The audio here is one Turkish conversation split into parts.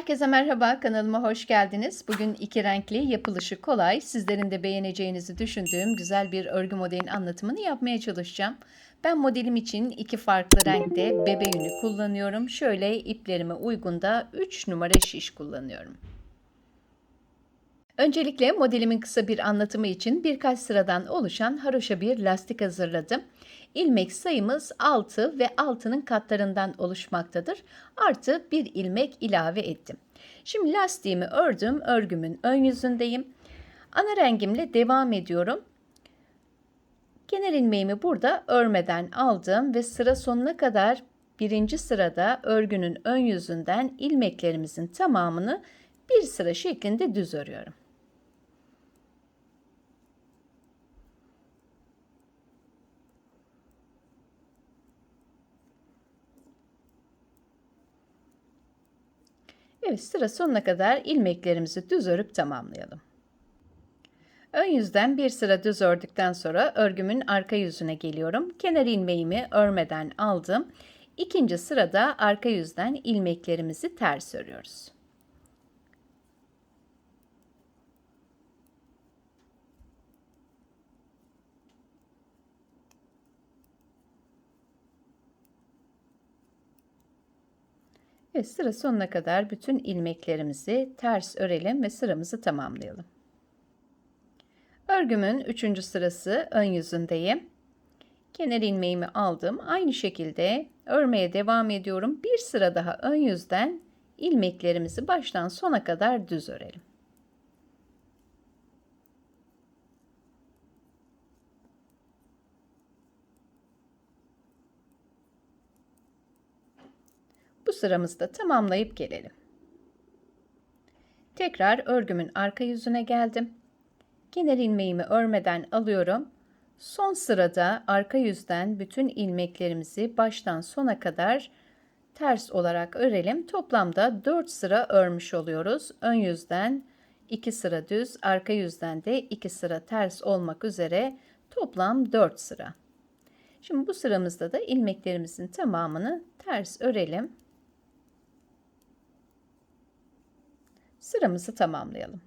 Herkese merhaba, kanalıma hoş geldiniz. Bugün iki renkli, yapılışı kolay, sizlerin de beğeneceğinizi düşündüğüm güzel bir örgü modelin anlatımını yapmaya çalışacağım. Ben modelim için iki farklı renkte bebe yünü kullanıyorum. Şöyle iplerime uygun da 3 numara şiş kullanıyorum. Öncelikle modelimin kısa bir anlatımı için birkaç sıradan oluşan haroşa bir lastik hazırladım. İlmek sayımız 6 ve 6'nın katlarından oluşmaktadır. Artı bir ilmek ilave ettim. Şimdi lastiğimi ördüm. Örgümün ön yüzündeyim. Ana rengimle devam ediyorum. Kenar ilmeğimi burada örmeden aldım ve sıra sonuna kadar birinci sırada örgünün ön yüzünden ilmeklerimizin tamamını bir sıra şeklinde düz örüyorum. Evet sıra sonuna kadar ilmeklerimizi düz örüp tamamlayalım. Ön yüzden bir sıra düz ördükten sonra örgümün arka yüzüne geliyorum. Kenar ilmeğimi örmeden aldım. İkinci sırada arka yüzden ilmeklerimizi ters örüyoruz. Ve sıra sonuna kadar bütün ilmeklerimizi ters örelim ve sıramızı tamamlayalım. Örgümün üçüncü sırası ön yüzündeyim. Kenar ilmeğimi aldım. Aynı şekilde örmeye devam ediyorum. Bir sıra daha ön yüzden ilmeklerimizi baştan sona kadar düz örelim. Bu sıramızda tamamlayıp gelelim. Tekrar örgümün arka yüzüne geldim. Kenar ilmeğimi örmeden alıyorum. Son sırada arka yüzden bütün ilmeklerimizi baştan sona kadar ters olarak örelim. Toplamda 4 sıra örmüş oluyoruz. Ön yüzden 2 sıra düz, arka yüzden de 2 sıra ters olmak üzere toplam 4 sıra. Şimdi bu sıramızda da ilmeklerimizin tamamını ters örelim. Sıramızı tamamlayalım.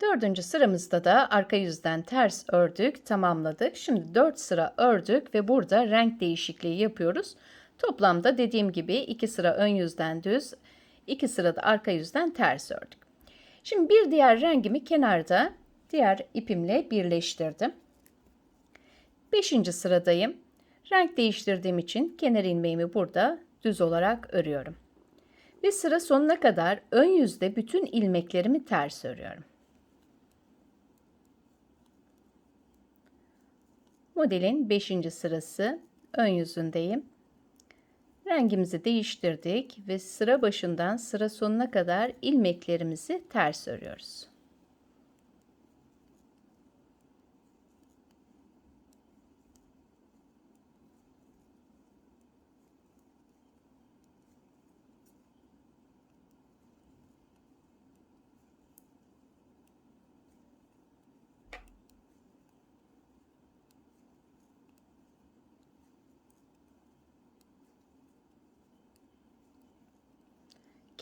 Dördüncü sıramızda da arka yüzden ters ördük, tamamladık. Şimdi dört sıra ördük ve burada renk değişikliği yapıyoruz. Toplamda dediğim gibi iki sıra ön yüzden düz, iki sıra da arka yüzden ters ördük. Şimdi bir diğer rengimi kenarda diğer ipimle birleştirdim. Beşinci sıradayım. Renk değiştirdiğim için kenar ilmeğimi burada düz olarak örüyorum ve sıra sonuna kadar ön yüzde bütün ilmeklerimi ters örüyorum. Modelin 5. sırası ön yüzündeyim. Rengimizi değiştirdik ve sıra başından sıra sonuna kadar ilmeklerimizi ters örüyoruz.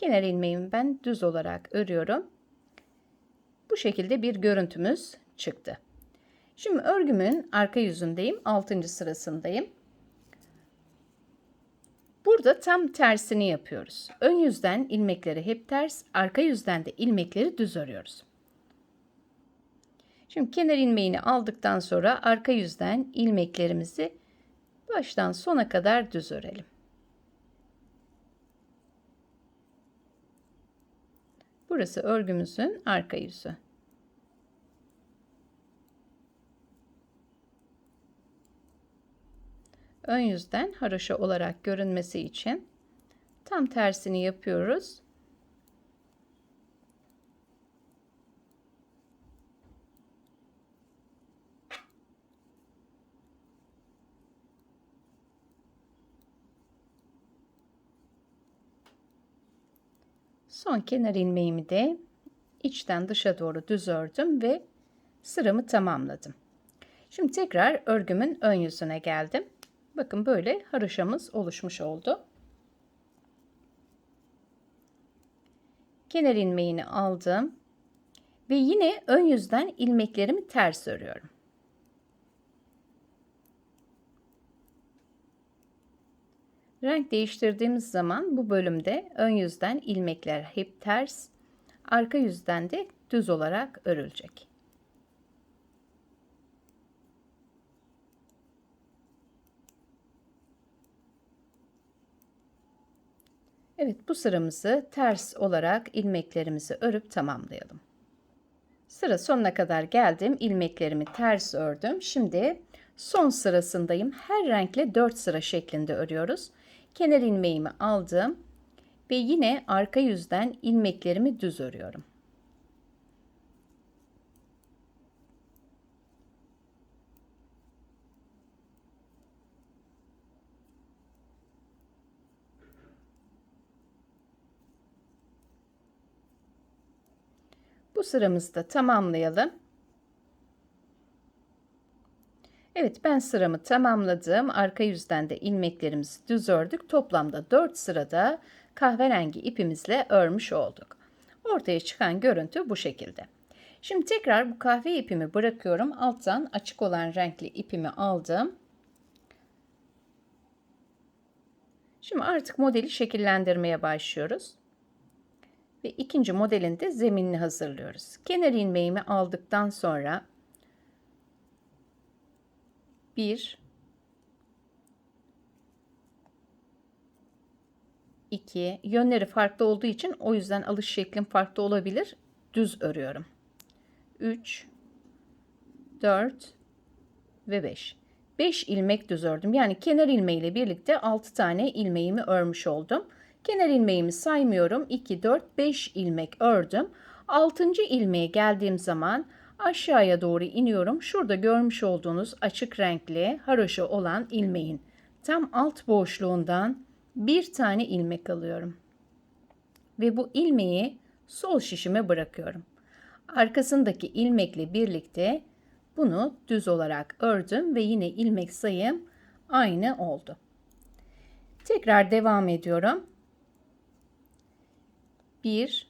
Kenar ilmeğimi ben düz olarak örüyorum. Bu şekilde bir görüntümüz çıktı. Şimdi örgümün arka yüzündeyim. 6. sırasındayım. Burada tam tersini yapıyoruz. Ön yüzden ilmekleri hep ters, arka yüzden de ilmekleri düz örüyoruz. Şimdi kenar ilmeğini aldıktan sonra arka yüzden ilmeklerimizi baştan sona kadar düz örelim. Burası örgümüzün arka yüzü. Ön yüzden haroşa olarak görünmesi için tam tersini yapıyoruz. Son kenar ilmeğimi de içten dışa doğru düz ördüm ve sıramı tamamladım. Şimdi tekrar örgümün ön yüzüne geldim. Bakın böyle haroşamız oluşmuş oldu. Kenar ilmeğini aldım. Ve yine ön yüzden ilmeklerimi ters örüyorum. Renk değiştirdiğimiz zaman bu bölümde ön yüzden ilmekler hep ters, arka yüzden de düz olarak örülecek. Evet bu sıramızı ters olarak ilmeklerimizi örüp tamamlayalım. Sıra sonuna kadar geldim. ilmeklerimi ters ördüm. Şimdi son sırasındayım. Her renkle 4 sıra şeklinde örüyoruz. Kenar ilmeğimi aldım ve yine arka yüzden ilmeklerimi düz örüyorum. Bu sıramızı da tamamlayalım. Evet ben sıramı tamamladım. Arka yüzden de ilmeklerimizi düz ördük. Toplamda 4 sırada kahverengi ipimizle örmüş olduk. Ortaya çıkan görüntü bu şekilde. Şimdi tekrar bu kahve ipimi bırakıyorum. Alttan açık olan renkli ipimi aldım. Şimdi artık modeli şekillendirmeye başlıyoruz. Ve ikinci modelin de zeminini hazırlıyoruz. Kenar ilmeğimi aldıktan sonra 1 2 yönleri farklı olduğu için o yüzden alış şeklim farklı olabilir. Düz örüyorum. 3 4 ve 5. 5 ilmek düz ördüm. Yani kenar ilmeği ile birlikte 6 tane ilmeğimi örmüş oldum. Kenar ilmeğimi saymıyorum. 2 4 5 ilmek ördüm. 6. ilmeğe geldiğim zaman aşağıya doğru iniyorum. Şurada görmüş olduğunuz açık renkli haroşa olan ilmeğin tam alt boşluğundan bir tane ilmek alıyorum. Ve bu ilmeği sol şişime bırakıyorum. Arkasındaki ilmekle birlikte bunu düz olarak ördüm ve yine ilmek sayım aynı oldu. Tekrar devam ediyorum. 1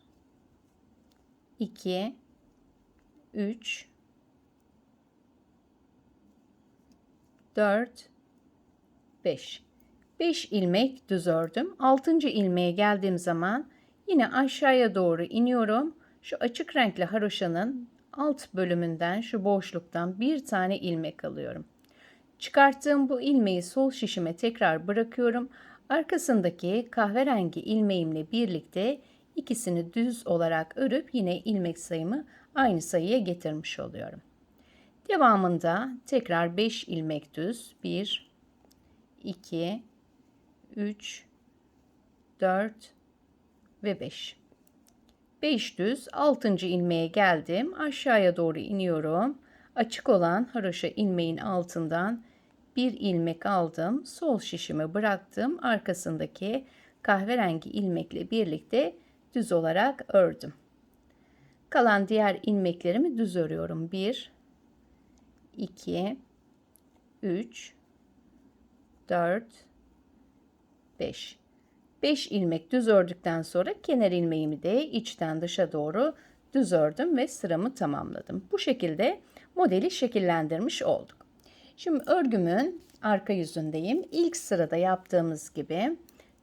2 3 4 5 5 ilmek düz ördüm. 6. ilmeğe geldiğim zaman yine aşağıya doğru iniyorum. Şu açık renkli haroşanın alt bölümünden şu boşluktan bir tane ilmek alıyorum. Çıkarttığım bu ilmeği sol şişime tekrar bırakıyorum. Arkasındaki kahverengi ilmeğimle birlikte ikisini düz olarak örüp yine ilmek sayımı aynı sayıya getirmiş oluyorum. Devamında tekrar 5 ilmek düz 1 2 3 4 ve 5. 5 düz 6. ilmeğe geldim. Aşağıya doğru iniyorum. Açık olan haroşa ilmeğin altından bir ilmek aldım. Sol şişimi bıraktım. Arkasındaki kahverengi ilmekle birlikte düz olarak ördüm. Kalan diğer ilmeklerimi düz örüyorum. 1 2 3 4 5 5 ilmek düz ördükten sonra kenar ilmeğimi de içten dışa doğru düz ördüm ve sıramı tamamladım. Bu şekilde modeli şekillendirmiş olduk. Şimdi örgümün arka yüzündeyim. İlk sırada yaptığımız gibi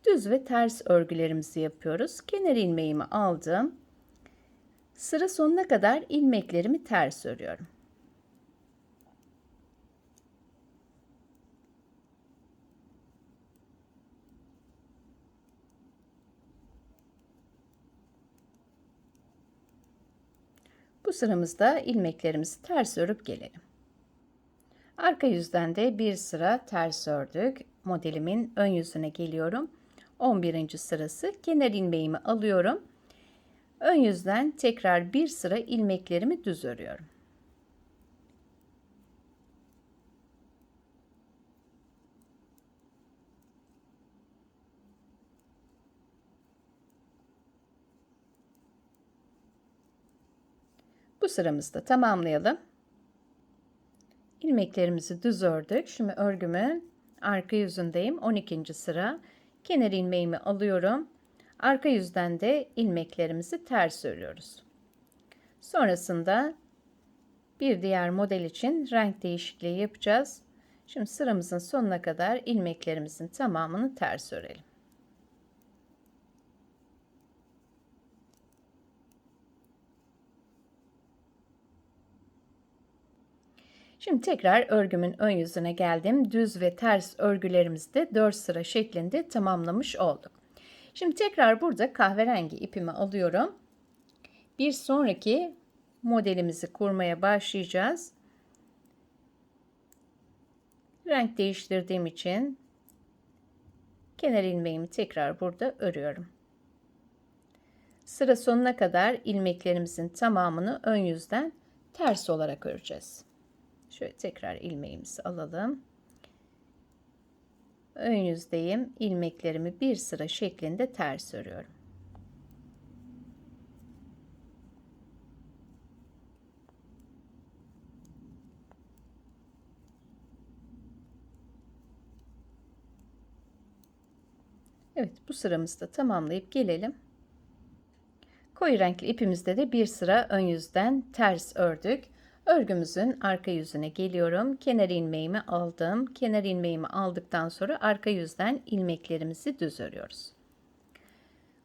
düz ve ters örgülerimizi yapıyoruz. Kenar ilmeğimi aldım. Sıra sonuna kadar ilmeklerimi ters örüyorum. Bu sıramızda ilmeklerimizi ters örüp gelelim. Arka yüzden de bir sıra ters ördük. Modelimin ön yüzüne geliyorum. 11. sırası kenar ilmeğimi alıyorum. Ön yüzden tekrar bir sıra ilmeklerimi düz örüyorum. Bu sıramızda tamamlayalım. İlmeklerimizi düz ördük. Şimdi örgümün arka yüzündeyim. 12. sıra. Kenar ilmeğimi alıyorum. Arka yüzden de ilmeklerimizi ters örüyoruz. Sonrasında bir diğer model için renk değişikliği yapacağız. Şimdi sıramızın sonuna kadar ilmeklerimizin tamamını ters örelim. Şimdi tekrar örgümün ön yüzüne geldim. Düz ve ters örgülerimizi de 4 sıra şeklinde tamamlamış olduk. Şimdi tekrar burada kahverengi ipimi alıyorum. Bir sonraki modelimizi kurmaya başlayacağız. Renk değiştirdiğim için kenar ilmeğimi tekrar burada örüyorum. Sıra sonuna kadar ilmeklerimizin tamamını ön yüzden ters olarak öreceğiz. Şöyle tekrar ilmeğimizi alalım. Ön yüzdeyim. ilmeklerimi bir sıra şeklinde ters örüyorum. Evet bu sıramızı da tamamlayıp gelelim. Koyu renkli ipimizde de bir sıra ön yüzden ters ördük. Örgümüzün arka yüzüne geliyorum. Kenar ilmeğimi aldım. Kenar ilmeğimi aldıktan sonra arka yüzden ilmeklerimizi düz örüyoruz.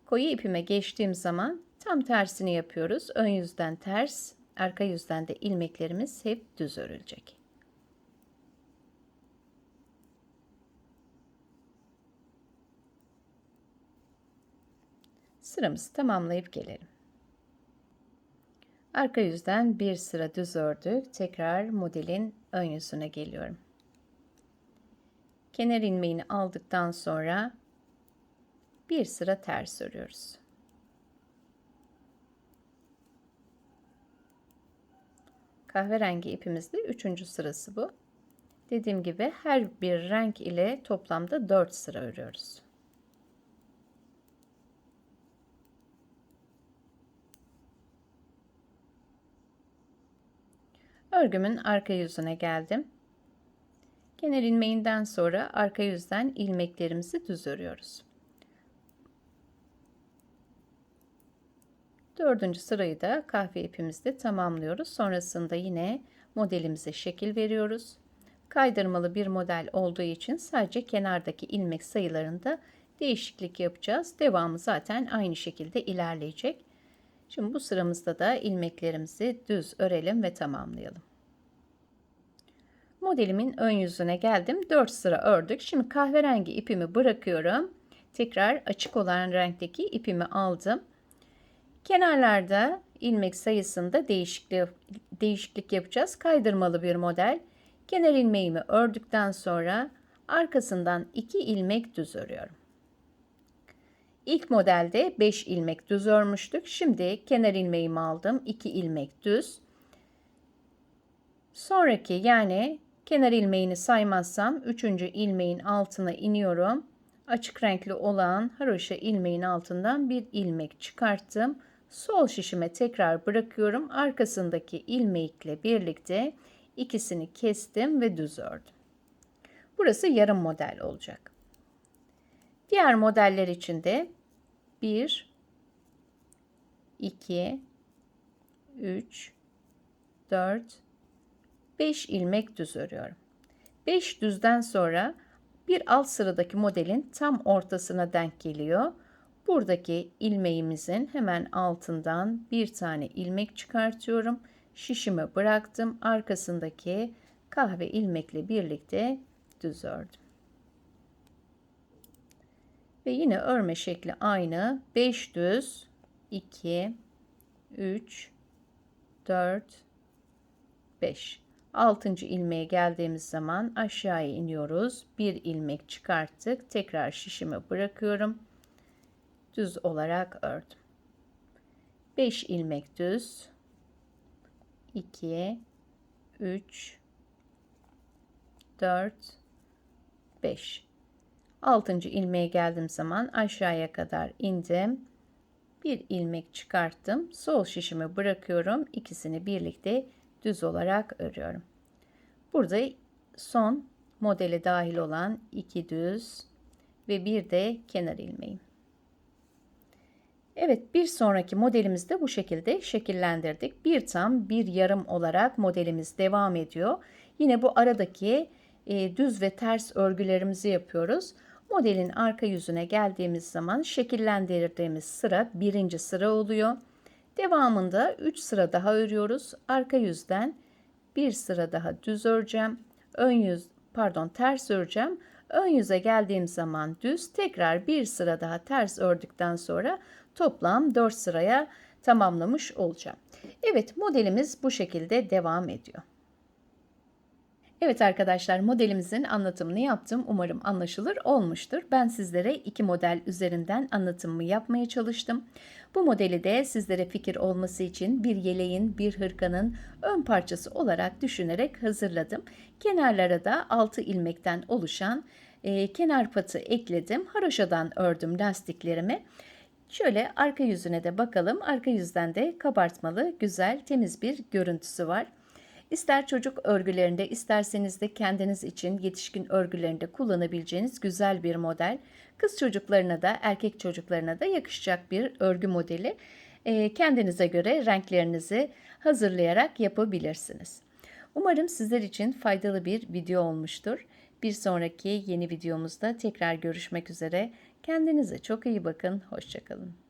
Koyu ipime geçtiğim zaman tam tersini yapıyoruz. Ön yüzden ters, arka yüzden de ilmeklerimiz hep düz örülecek. Sıramızı tamamlayıp gelelim. Arka yüzden bir sıra düz ördük. Tekrar modelin ön yüzüne geliyorum. Kenar ilmeğini aldıktan sonra bir sıra ters örüyoruz. Kahverengi ipimizde üçüncü sırası bu. Dediğim gibi her bir renk ile toplamda 4 sıra örüyoruz. Örgümün arka yüzüne geldim. Kenar ilmeğinden sonra arka yüzden ilmeklerimizi düz örüyoruz. Dördüncü sırayı da kahve ipimizde tamamlıyoruz. Sonrasında yine modelimize şekil veriyoruz. Kaydırmalı bir model olduğu için sadece kenardaki ilmek sayılarında değişiklik yapacağız. Devamı zaten aynı şekilde ilerleyecek. Şimdi bu sıramızda da ilmeklerimizi düz örelim ve tamamlayalım. Modelimin ön yüzüne geldim. 4 sıra ördük. Şimdi kahverengi ipimi bırakıyorum. Tekrar açık olan renkteki ipimi aldım. Kenarlarda ilmek sayısında değişiklik, değişiklik yapacağız. Kaydırmalı bir model. Kenar ilmeğimi ördükten sonra arkasından 2 ilmek düz örüyorum. İlk modelde 5 ilmek düz örmüştük. Şimdi kenar ilmeğimi aldım. 2 ilmek düz. Sonraki yani kenar ilmeğini saymazsam 3. ilmeğin altına iniyorum. Açık renkli olan haroşa ilmeğin altından bir ilmek çıkarttım. Sol şişime tekrar bırakıyorum. Arkasındaki ilmekle birlikte ikisini kestim ve düz ördüm. Burası yarım model olacak. Diğer modeller için de 1, 2, 3, 4, 5 ilmek düz örüyorum. 5 düzden sonra bir alt sıradaki modelin tam ortasına denk geliyor. Buradaki ilmeğimizin hemen altından bir tane ilmek çıkartıyorum. Şişime bıraktım. Arkasındaki kahve ilmekle birlikte düz ördüm. Ve yine örme şekli aynı. 5 düz, 2, 3, 4, 5. 6. ilmeğe geldiğimiz zaman aşağıya iniyoruz. Bir ilmek çıkarttık. Tekrar şişime bırakıyorum. Düz olarak ördüm. 5 ilmek düz. 2 3 4 5 6. ilmeğe geldiğim zaman aşağıya kadar indim. Bir ilmek çıkarttım. Sol şişimi bırakıyorum. İkisini birlikte düz olarak örüyorum. Burada son modele dahil olan iki düz ve bir de kenar ilmeğim. Evet, bir sonraki modelimizde bu şekilde şekillendirdik. Bir tam, bir yarım olarak modelimiz devam ediyor. Yine bu aradaki e, düz ve ters örgülerimizi yapıyoruz. Modelin arka yüzüne geldiğimiz zaman şekillendirdiğimiz sıra birinci sıra oluyor. Devamında 3 sıra daha örüyoruz. Arka yüzden bir sıra daha düz öreceğim. Ön yüz, pardon ters öreceğim. Ön yüze geldiğim zaman düz, tekrar bir sıra daha ters ördükten sonra toplam 4 sıraya tamamlamış olacağım. Evet modelimiz bu şekilde devam ediyor. Evet arkadaşlar modelimizin anlatımını yaptım. Umarım anlaşılır olmuştur. Ben sizlere iki model üzerinden anlatımımı yapmaya çalıştım. Bu modeli de sizlere fikir olması için bir yeleğin, bir hırkanın ön parçası olarak düşünerek hazırladım. Kenarlara da 6 ilmekten oluşan e, kenar patı ekledim. Haroşadan ördüm lastiklerimi. Şöyle arka yüzüne de bakalım. Arka yüzden de kabartmalı, güzel, temiz bir görüntüsü var. İster çocuk örgülerinde isterseniz de kendiniz için yetişkin örgülerinde kullanabileceğiniz güzel bir model. Kız çocuklarına da erkek çocuklarına da yakışacak bir örgü modeli. Ee, kendinize göre renklerinizi hazırlayarak yapabilirsiniz. Umarım sizler için faydalı bir video olmuştur. Bir sonraki yeni videomuzda tekrar görüşmek üzere. Kendinize çok iyi bakın. Hoşçakalın.